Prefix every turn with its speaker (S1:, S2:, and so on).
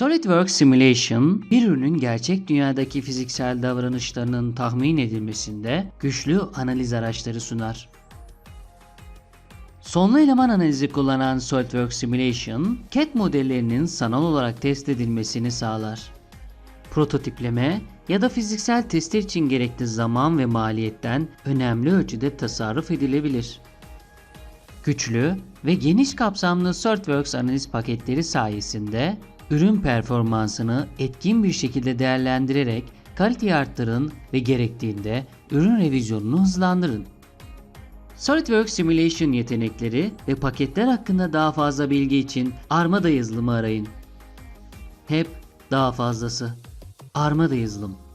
S1: SolidWorks Simulation, bir ürünün gerçek dünyadaki fiziksel davranışlarının tahmin edilmesinde güçlü analiz araçları sunar. Sonlu eleman analizi kullanan SolidWorks Simulation, CAD modellerinin sanal olarak test edilmesini sağlar. Prototipleme ya da fiziksel testler için gerekli zaman ve maliyetten önemli ölçüde tasarruf edilebilir. Güçlü ve geniş kapsamlı SolidWorks analiz paketleri sayesinde ürün performansını etkin bir şekilde değerlendirerek kaliteyi arttırın ve gerektiğinde ürün revizyonunu hızlandırın. SolidWorks Simulation yetenekleri ve paketler hakkında daha fazla bilgi için Armada yazılımı arayın. Hep daha fazlası. Armada yazılım.